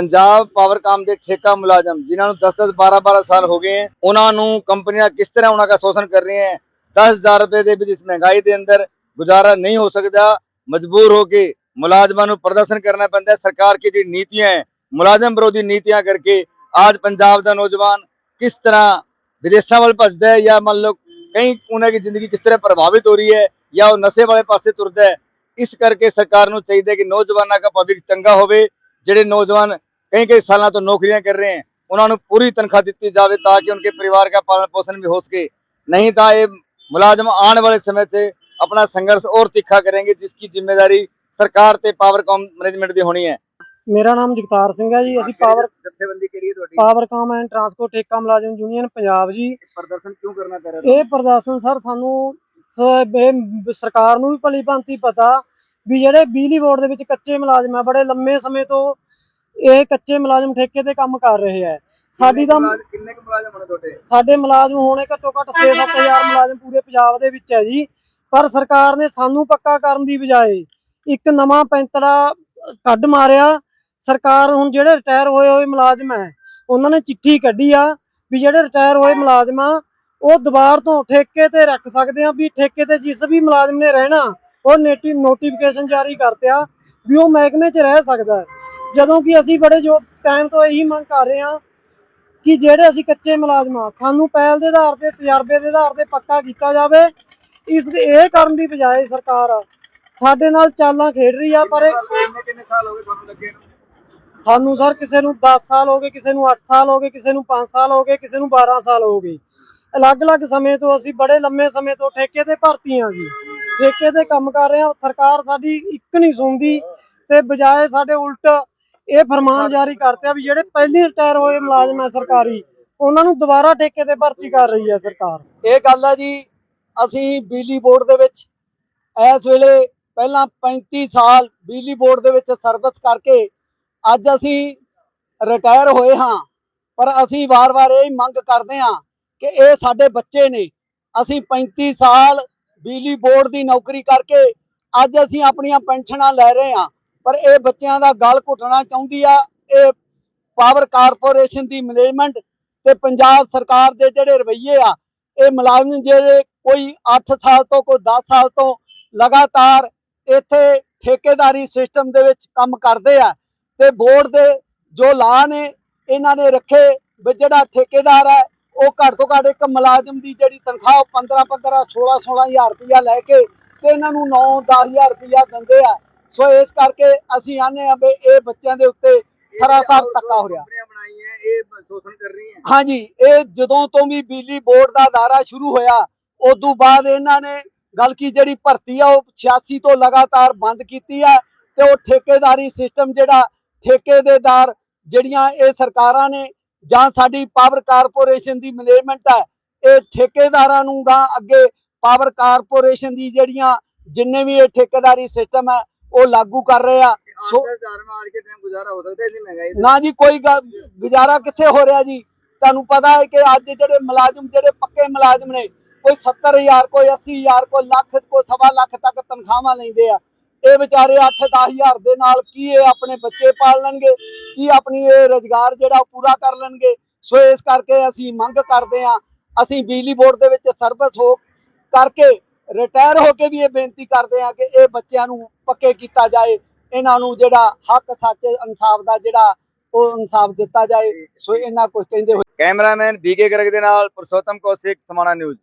ਪੰਜਾਬ ਪਾਵਰਕਾਮ ਦੇ ਠੇਕਾ ਮੁਲਾਜ਼ਮ, ਜਿਨ੍ਹਾਂ ਨੂੰ 10-10 12-12 ਸਾਲ ਹੋ ਗਏ ਉਹਨਾਂ ਨੂੰ ਕੰਪਨੀਆਂ ਕਿਸ ਤਰ੍ਹਾਂ ਉਹਨਾਂ ਦਾ ਸ਼ੋਸ਼ਣ ਕਰ ਰਹੀਆਂ ਹੈ? 10000 ਰੁਪਏ ਦੇ ਵਿੱਚ ਇਸ ਮਹਿੰਗਾਈ ਦੇ ਅੰਦਰ ਗੁਜ਼ਾਰਾ ਨਹੀਂ ਹੋ ਸਕਦਾ। ਮਜਬੂਰ ਹੋ ਕੇ ਮੁਲਾਜ਼ਮਾਂ ਨੂੰ ਪ੍ਰਦਰਸ਼ਨ ਕਰਨਾ ਪੈਂਦਾ ਸਰਕਾਰ की ਜਿਹੜੀ ਨੀਤੀਆਂ ਹੈ? ਮੁਲਾਜ਼ਮ ਵਿਰੋਧੀ ਨੀਤੀਆਂ ਕਰਕੇ ਅੱਜ ਪੰਜਾਬ ਦਾ ਨੌਜਵਾਨ ਕਿਸ ਤਰ੍ਹਾਂ ਵਿਦੇਸ਼ਾਂ ਵੱਲ ਭੱਜਦਾ ਹੈ ਜਾਂ ਮੰਨ ਲਓ ਕਈ ਉਹਨਾਂ ਦੀ ਜ਼ਿੰਦਗੀ ਕਿਸ ਤਰ੍ਹਾਂ ਪ੍ਰਭਾਵਿਤ ਹੋ ਰਹੀ ਹੈ ਜਾਂ ਉਹ ਨਸ਼ੇ ਵਾਲੇ ਪਾਸੇ ਤੁਰਦਾ ਹੈ? ਇਸ ਕਰਕੇ ਸਰਕਾਰ ਨੂੰ ਚਾਹੀਦਾ ਹੈ ਕਿ ਨੌਜਵਾਨਾਂ ਦਾ ਭਵਿੱਖ ਚੰਗਾ ਹੋਵੇ, ਜਿਹੜੇ ਨੌਜਵਾਨ कई कई सालों तो नौकरियां कर रहे हैं उन्होंने पूरी तनख्वाह दी जावे ताकि उनके परिवार का पालन पोषण भी हो सके नहीं तो ये मुलाजम आने वाले समय से अपना संघर्ष और तीखा करेंगे जिसकी जिम्मेदारी सरकार ते पावरकॉम मैनेजमेंट ਦੀ ਹੋਣੀ ਹੈ ਮੇਰਾ ਨਾਮ ਜਗਤਾਰ ਸਿੰਘ ਹੈ ਜੀ ਅਸੀਂ ਪਾਵਰ ਜਥੇਬੰਦੀ ਕਿਹੜੀ ਹੈ ਤੁਹਾਡੀ ਪਾਵਰਕਾਮ ਐਂਡ ਟਰਾਂਸਪੋਰਟ ਠੇਕਾ ਮੁਲਾਜ਼ਮ ਯੂਨੀਅਨ ਪੰਜਾਬ ਜੀ ਪ੍ਰਦਰਸ਼ਨ ਕਿਉਂ ਕਰਨਾ ਪੈ ਰਿਹਾ ਇਹ ਪ੍ਰਦਰਸ਼ਨ ਸਰ ਸਾਨੂੰ ਸ- ਇਹ ਸਰਕਾਰ ਨੂੰ ਵੀ ਭਲੀ ਭਾਂਤੀ ਪਤਾ ਵੀ ਜਿਹੜੇ ਬਿਜਲੀ ਬੋਰਡ ਦੇ ਵਿੱਚ ਕੱਚੇ ਮੁਲਾਜ਼ਮ ਆ ਬੜੇ ਲੰਮੇ ਸਮੇਂ ਤੋਂ ਇਹ ਕੱਚੇ ਮੁਲਾਜ਼ਮ ਠੇਕੇ ਤੇ ਕੰਮ ਕਰ ਰਹੇ ਆ। ਸਾਡੀ ਤਾਂ ਕਿੰਨੇ ਕੁ ਮੁਲਾਜ਼ਮ ਹੋਣੇ ਤੁਹਾਡੇ? ਸਾਡੇ ਮੁਲਾਜ਼ਮ ਹੋਣੇ ਘੱਟੋ ਘੱਟ 6-7000 ਮੁਲਾਜ਼ਮ ਪੂਰੇ ਪੰਜਾਬ ਦੇ ਵਿੱਚ ਹੈ ਜੀ। ਪਰ ਸਰਕਾਰ ਨੇ ਸਾਨੂੰ ਪੱਕਾ ਕਰਨ ਦੀ ਬਜਾਏ ਇੱਕ ਨਵਾਂ ਪੈਂਤੜਾ ਕੱਢ ਮਾਰਿਆ। ਸਰਕਾਰ ਹੁਣ ਜਿਹੜੇ ਰਿਟਾਇਰ ਹੋਏ ਹੋਏ ਮੁਲਾਜ਼ਮ ਹੈ ਉਹਨਾਂ ਨੇ ਚਿੱਠੀ ਕੱਢੀ ਆ ਵੀ ਜਿਹੜੇ ਰਿਟਾਇਰ ਹੋਏ ਮੁਲਾਜ਼ਮ ਆ ਉਹ ਦੁਬਾਰ ਤੋਂ ਠੇਕੇ ਤੇ ਰੱਖ ਸਕਦੇ ਆ ਵੀ ਠੇਕੇ ਤੇ ਜਿਸ ਵੀ ਮੁਲਾਜ਼ਮ ਨੇ ਰਹਿਣਾ ਉਹ ਨੋਟੀਫਿਕੇਸ਼ਨ ਜਾਰੀ ਕਰਤਿਆ ਵੀ ਉਹ ਮਹਿਕਮੇ 'ਚ ਰਹਿ ਸਕਦਾ ਹੈ। ਜਦੋਂ ਕਿ ਅਸੀਂ ਬੜੇ ਜੋ ਟਾਈਮ ਤੋਂ ਇਹੀ ਮੰਗ ਕਰ ਰਹੇ ਹਾਂ ਕਿ ਜਿਹੜੇ ਅਸੀਂ ਕੱਚੇ ਮੁਲਾਜ਼ਮ ਆ ਸਾਨੂੰ ਪਹਿਲ ਦੇ ਆਧਾਰ ਤੇ ਤਜਰਬੇ ਦੇ ਆਧਾਰ ਤੇ ਪੱਕਾ ਕੀਤਾ ਜਾਵੇ। ਇਸ ਇਹ ਕਰਨ ਦੀ ਬਜਾਏ ਸਰਕਾਰ ਸਾਡੇ ਨਾਲ ਚਾਲਾਂ ਖੇਡ ਰਹੀ ਆ ਪਰ ਕਿੰਨੇ ਸਾਲ ਹੋ ਗਏ ਤੁਹਾਨੂੰ ਲੱਗੇ ਨੂੰ? ਸਾਨੂੰ ਸਰ ਕਿਸੇ ਨੂੰ 10 ਸਾਲ ਹੋ ਗਏ ਕਿਸੇ ਨੂੰ 8 ਸਾਲ ਹੋ ਗਏ ਕਿਸੇ ਨੂੰ 5 ਸਾਲ ਹੋ ਗਏ ਕਿਸੇ ਨੂੰ 12 ਸਾਲ ਹੋ ਗਏ। ਅਲੱਗ-ਅਲੱਗ ਸਮੇਂ ਤੋਂ ਅਸੀਂ ਬੜੇ ਲੰਮੇ ਸਮੇਂ ਤੋਂ ਠੇਕੇ ਤੇ ਭਰਤੀ ਆ ਜੀ। ਠੇਕੇ ਤੇ ਕੰਮ ਕਰ ਰਹੇ ਆ ਸਰਕਾਰ ਸਾਡੀ ਇੱਕ ਨਹੀਂ ਸੁਣਦੀ ਤੇ ਬਜਾਏ ਸਾਡੇ ਉਲਟ ਇਹ ਫਰਮਾਨ ਜਾਰੀ ਕਰਤੇ ਵੀ ਜਿਹੜੇ ਪਹਿਲੀ ਰਿਟਾਇਰ ਹੋਏ ਮੁਲਾਜ਼ਮ ਆ ਸਰਕਾਰੀ, ਉਹਨਾਂ ਨੂੰ ਦੁਬਾਰਾ ਠੇਕੇ ਤੇ ਭਰਤੀ ਕਰ ਰਹੀ ਹੈ ਸਰਕਾਰ। ਇਹ ਗੱਲ ਹੈ ਜੀ, ਅਸੀਂ ਬਿਜਲੀ ਬੋਰਡ ਦੇ ਵਿੱਚ ਇਸ ਵੇਲੇ ਪਹਿਲਾਂ 35 ਸਾਲ ਬਿਜਲੀ ਬੋਰਡ ਦੇ ਵਿੱਚ ਸਰਵਿਸ ਕਰਕੇ ਅੱਜ ਅਸੀਂ ਰਿਟਾਇਰ ਹੋਏ ਹਾਂ, ਪਰ ਅਸੀਂ ਵਾਰ-ਵਾਰ ਇਹ ਮੰਗ ਕਰਦੇ ਹਾਂ ਕਿ ਇਹ ਸਾਡੇ ਬੱਚੇ ਨੇ, ਅਸੀਂ 35 ਸਾਲ ਬਿਜਲੀ ਬੋਰਡ ਦੀ ਨੌਕਰੀ ਕਰਕੇ ਅੱਜ ਅਸੀਂ ਆਪਣੀਆਂ ਪੈਨਸ਼ਨਾਂ ਲੈ ਰਹੇ ਹਾਂ। ਪਰ ਇਹ ਬੱਚਿਆਂ ਦਾ ਗਲ ਘੁੱਟਣਾ ਚਾਹੁੰਦੀ ਆ, ਇਹ ਪਾਵਰ ਕਾਰਪੋਰੇਸ਼ਨ ਦੀ ਮੈਨੇਜਮੈਂਟ ਤੇ ਪੰਜਾਬ ਸਰਕਾਰ ਦੇ ਜਿਹੜੇ ਰਵੱਈਏ ਆ, ਇਹ ਮੁਲਾਜ਼ਮ ਜਿਹੜੇ ਕੋਈ 8 ਸਾਲ ਤੋਂ ਕੋਈ 10 ਸਾਲ ਤੋਂ ਲਗਾਤਾਰ ਇੱਥੇ ਠੇਕੇਦਾਰੀ ਸਿਸਟਮ ਦੇ ਵਿੱਚ ਕੰਮ ਕਰਦੇ ਆ ਤੇ ਬੋਰਡ ਦੇ ਜੋ ਲਾ ਨੇ, ਇਹਨਾਂ ਨੇ ਰੱਖੇ ਵੀ ਜਿਹੜਾ ਠੇਕੇਦਾਰ ਹੈ ਉਹ ਘੱਟ ਤੋਂ ਘੱਟ ਇੱਕ ਮੁਲਾਜ਼ਮ ਦੀ ਜਿਹੜੀ ਤਨਖਾਹ 15 15 16 16000 ਰੁਪਇਆ ਲੈ ਕੇ ਤੇ ਇਹਨਾਂ ਨੂੰ 9 10000 ਰੁਪਇਆ ਦਿੰਦੇ ਆ। ਸੋ ਇਸ ਕਰਕੇ ਅਸੀਂ ਆਨੇ ਆ ਵੀ ਇਹ ਬੱਚਿਆਂ ਦੇ ਉੱਤੇ ਸਰਾਸਰ ਧੱਕਾ ਹੋ ਰਿਹਾ। ਹਾਂਜੀ ਇਹ ਜਦੋਂ ਤੋਂ ਵੀ ਬਿਜਲੀ ਬੋਰਡ ਦਾ ਦਾਰਾ ਸ਼ੁਰੂ ਹੋਇਆ ਉਦੋਂ ਬਾਅਦ ਇਹਨਾਂ ਨੇ ਗੱਲ ਕੀ ਜਿਹੜੀ ਭਰਤੀ ਆ ਉਹ 86 ਤੋਂ ਲਗਾਤਾਰ ਬੰਦ ਕੀਤੀ ਆ ਤੇ ਉਹ ਠੇਕੇਦਾਰੀ ਸਿਸਟਮ ਜਿਹੜਾ ਠੇਕੇਦਾਰ ਜਿਹੜੀਆਂ ਇਹ ਸਰਕਾਰਾਂ ਨੇ ਜਾਂ ਸਾਡੀ ਪਾਵਰ ਕਾਰਪੋਰੇਸ਼ਨ ਦੀ ਮੈਨੇਜਮੈਂਟ ਹੈ ਇਹ ਠੇਕੇਦਾਰਾਂ ਨੂੰ ਗਾ ਅੱਗੇ ਪਾਵਰ ਕਾਰਪੋਰੇਸ਼ਨ ਦੀ ਜਿਹੜੀਆਂ ਜਿੰਨੇ ਵੀ ਇਹ ਠੇਕੇਦਾਰੀ ਸਿਸਟਮ ਹੈ ਉਹ ਲਾਗੂ ਕਰ ਰਹੇ ਆ। ਸੋ ਨਾ ਜੀ ਕੋਈ ਗੁਜ਼ਾਰਾ ਕਿੱਥੇ ਹੋ ਰਿਹਾ ਜੀ? ਤੁਹਾਨੂੰ ਪਤਾ ਹੈ ਕਿ ਅੱਜ ਜਿਹੜੇ ਮੁਲਾਜ਼ਮ ਜਿਹੜੇ ਪੱਕੇ ਮੁਲਾਜ਼ਮ ਨੇ ਕੋਈ 70000 ਕੋਈ 80000 ਕੋਈ ਲੱਖ ਕੋਈ ਸਵਾ ਲੱਖ ਤੱਕ ਤਨਖਾਹਾਂ ਲੈਂਦੇ ਆ। ਇਹ ਵਿਚਾਰੇ 8-10000 ਦੇ ਨਾਲ ਕੀ ਇਹ ਆਪਣੇ ਬੱਚੇ ਪਾਲ ਲੈਣਗੇ? ਕੀ ਆਪਣੀ ਇਹ ਰੋਜ਼ਗਾਰ ਜਿਹੜਾ ਪੂਰਾ ਕਰ ਲੈਣਗੇ? ਸੋ ਇਸ ਕਰਕੇ ਅਸੀਂ ਮੰਗ ਕਰਦੇ ਆ ਅਸੀਂ ਬਿਜਲੀ ਬੋਰਡ ਦੇ ਵਿੱਚ ਸਰਵਿਸ ਹੋ ਕਰਕੇ ਰਿਟਾਇਰ ਹੋ ਕੇ ਵੀ ਇਹ ਬੇਨਤੀ ਕਰਦੇ ਆ ਕਿ ਇਹ ਬੱਚਿਆਂ ਨੂੰ ਪੱਕੇ ਕੀਤਾ ਜਾਏ, ਇਹਨਾਂ ਨੂੰ ਜਿਹੜਾ ਹੱਕ ਸੱਚ ਇਨਸਾਫ ਦਾ ਜਿਹੜਾ ਉਹ ਇਨਸਾਫ ਦਿੱਤਾ ਜਾਏ, ਸੋ ਇਹਨਾਂ ਕੁਝ ਕਹਿੰਦੇ ਹੋਏ ਕੈਮਰਾਮੈਨ ਬੀਕੇ ਗਰਗ ਦੇ ਨਾਲ ਪੁਰਸ਼ੋਤਮ ਕੌਸ਼ਿਕ, ਸਮਾਣਾ ਨਿਊਜ਼।